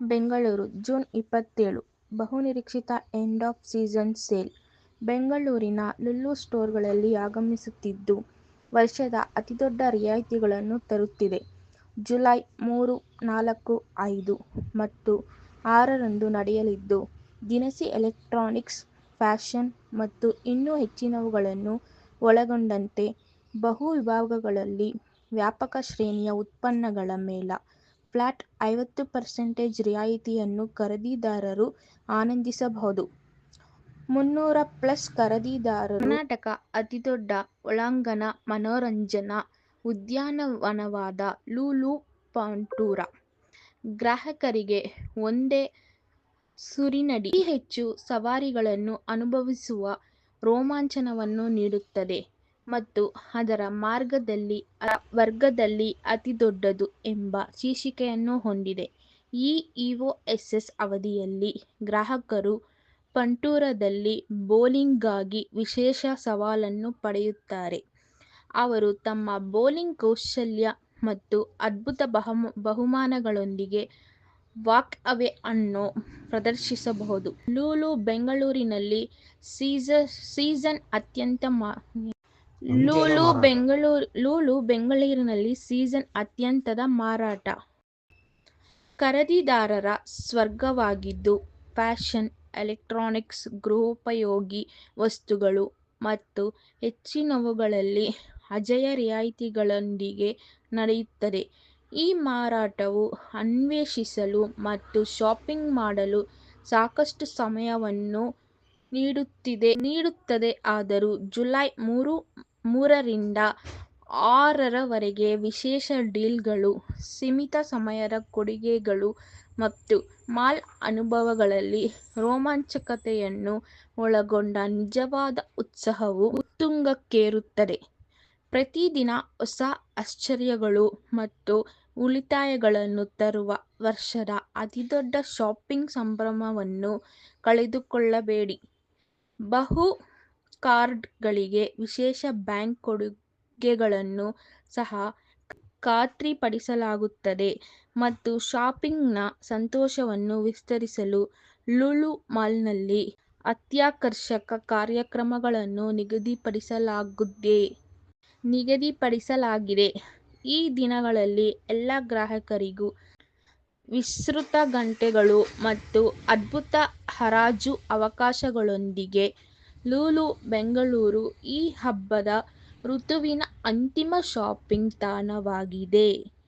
Bengaluru, June ಇಪ್ಪತ್ತೇಳು. ಬಹುನಿರೀಕ್ಷಿತ end of season sale. ಬೆಂಗಳೂರಿನ ಲುಲ್ಲು ಸ್ಟೋರ್ಗಳಲ್ಲಿ ಆಗಮಿಸುತ್ತಿದ್ದು, ವರ್ಷದ ಅತಿದೊಡ್ಡ ರಿಯಾಯಿತಿಗಳನ್ನು ತರುತ್ತಿದೆ. ಜುಲೈ ಮೂರು, ನಾಲ್ಕು, ಐದು ಮತ್ತು ಆರರಂದು ನಡೆಯಲಿದ್ದು, ದಿನಸಿ ಎಲೆಕ್ಟ್ರಾನಿಕ್ಸ್, ಫ್ಯಾಷನ್ ಮತ್ತು ಇನ್ನೂ ಹೆಚ್ಚಿನವುಗಳನ್ನು ಒಳಗೊಂಡಂತೆ ಬಹು ವಿಭಾಗಗಳಲ್ಲಿ ವ್ಯಾಪಕ ಶ್ರೇಣಿಯ ಉತ್ಪನ್ನಗಳ ಮೇಲ ಫ್ಲಾಟ್ ಐವತ್ತು ಪರ್ಸೆಂಟೇಜ್ ರಿಯಾಯಿತಿಯನ್ನು ಖರೀದಿದಾರರು ಆನಂದಿಸಬಹುದು. ಮುನ್ನೂರ ಪ್ಲಸ್ ಖರೀದಿದಾರರು ಕರ್ನಾಟಕ ಅತಿದೊಡ್ಡ ಒಳಾಂಗಣ ಮನೋರಂಜನಾ ಉದ್ಯಾನವನವಾದ ಲೂಲು ಪಾಂಟೂರ. ಗ್ರಾಹಕರಿಗೆ ಒಂದೇ ಸುರಿನಡಿ. ಹೆಚ್ಚು ಸವಾರಿಗಳನ್ನು ಅನುಭವಿಸುವ ರೋಮಾಂಚನವನ್ನು ನೀಡುತ್ತದೆ. ಮತ್ತು ಅದರ ಮಾರ್ಗದಲ್ಲಿ ವರ್ಗದಲ್ಲಿ ಅತಿ ದೊಡ್ಡದು ಎಂಬ ಶೀರ್ಷಿಕೆಯನ್ನು ಹೊಂದಿದೆ. ಈ ಎಸ್ ಅವಧಿಯಲ್ಲಿ, ಗ್ರಾಹಕರು ಪಂಟೂರದಲ್ಲಿ ಬೌಲಿಂಗ್ಗಾಗಿ ವಿಶೇಷ ಸವಾಲನ್ನು ಪಡೆಯುತ್ತಾರೆ, ಅವರು ತಮ್ಮ ಬೌಲಿಂಗ್ ಕೌಶಲ್ಯ ಮತ್ತು ಅದ್ಭುತ ಬಹುಮಾನಗಳೊಂದಿಗೆ ವಾಕ್-ಅವೇ ಅನ್ನು ಪ್ರದರ್ಶಿಸಬಹುದು. ಲೂಲು ಬೆಂಗಳೂರಿನಲ್ಲಿ ಸೀಸನ್ ಅಂತ್ಯದ ಮಾರಾಟ. ಖರೀದಿದಾರರ ಸ್ವರ್ಗವಾಗಿದ್ದು, ಫ್ಯಾಷನ್, ಎಲೆಕ್ಟ್ರಾನಿಕ್ಸ್, ಗೃಹೋಪಯೋಗಿ ವಸ್ತುಗಳು ಮತ್ತು ಹೆಚ್ಚಿನವುಗಳಲ್ಲಿ ಅಜಯ ರಿಯಾಯಿತಿಗಳೊಂದಿಗೆ ನಡೆಯುತ್ತದೆ. ಈ ಮಾರಾಟವು ಅನ್ವೇಷಿಸಲು ಮತ್ತು ಶಾಪಿಂಗ್ ಮಾಡಲು ಸಾಕಷ್ಟು ಸಮಯವನ್ನು ನೀಡುತ್ತಿದೆ ನೀಡುತ್ತದೆ. ಆದರೂ ಜುಲೈ ಮೂರರಿಂದ ಆರರವರೆಗೆ ವಿಶೇಷ ಡೀಲ್ಗಳು, ಸೀಮಿತ ಸಮಯದ ಕೊಡುಗೆಗಳು ಮತ್ತು ಮಾಲ್ ಅನುಭವಗಳಲ್ಲಿ ರೋಮಾಂಚಕತೆಯನ್ನು ಒಳಗೊಂಡ ನಿಜವಾದ ಉತ್ಸಾಹವು ಉತ್ತುಂಗಕ್ಕೇರುತ್ತದೆ. ಪ್ರತಿದಿನ ಹೊಸ ಆಶ್ಚರ್ಯಗಳು ಮತ್ತು ಉಳಿತಾಯಗಳನ್ನು ತರುವ ವರ್ಷದ ಅತಿದೊಡ್ಡ ಶಾಪಿಂಗ್ ಸಂಭ್ರಮವನ್ನು ಕಳೆದುಕೊಳ್ಳಬೇಡಿ. ಬಹು ಕಾರ್ಡ್ಗಳಿಗೆ ವಿಶೇಷ ಬ್ಯಾಂಕ್ ಕೊಡುಗೆಗಳನ್ನು ಸಹ ಖಾತ್ರಿಪಡಿಸಲಾಗುತ್ತದೆ ಮತ್ತು ಶಾಪಿಂಗ್ನ ಸಂತೋಷವನ್ನು ವಿಸ್ತರಿಸಲು ಲುಲು ಮಾಲ್ನಲ್ಲಿ ಅತ್ಯಾಕರ್ಷಕ ಕಾರ್ಯಕ್ರಮಗಳನ್ನು ನಿಗದಿಪಡಿಸಲಾಗಿದೆ. ಈ ದಿನಗಳಲ್ಲಿ ಎಲ್ಲ ಗ್ರಾಹಕರಿಗೂ ವಿಸ್ತೃತ ಗಂಟೆಗಳು ಮತ್ತು ಅದ್ಭುತ ಹರಾಜು ಅವಕಾಶಗಳೊಂದಿಗೆ ಲುಲು ಬೆಂಗಳೂರು ಈ ಹಬ್ಬದ ಋತುವಿನ ಅಂತಿಮ ಶಾಪಿಂಗ್ ತಾಣವಾಗಿದೆ.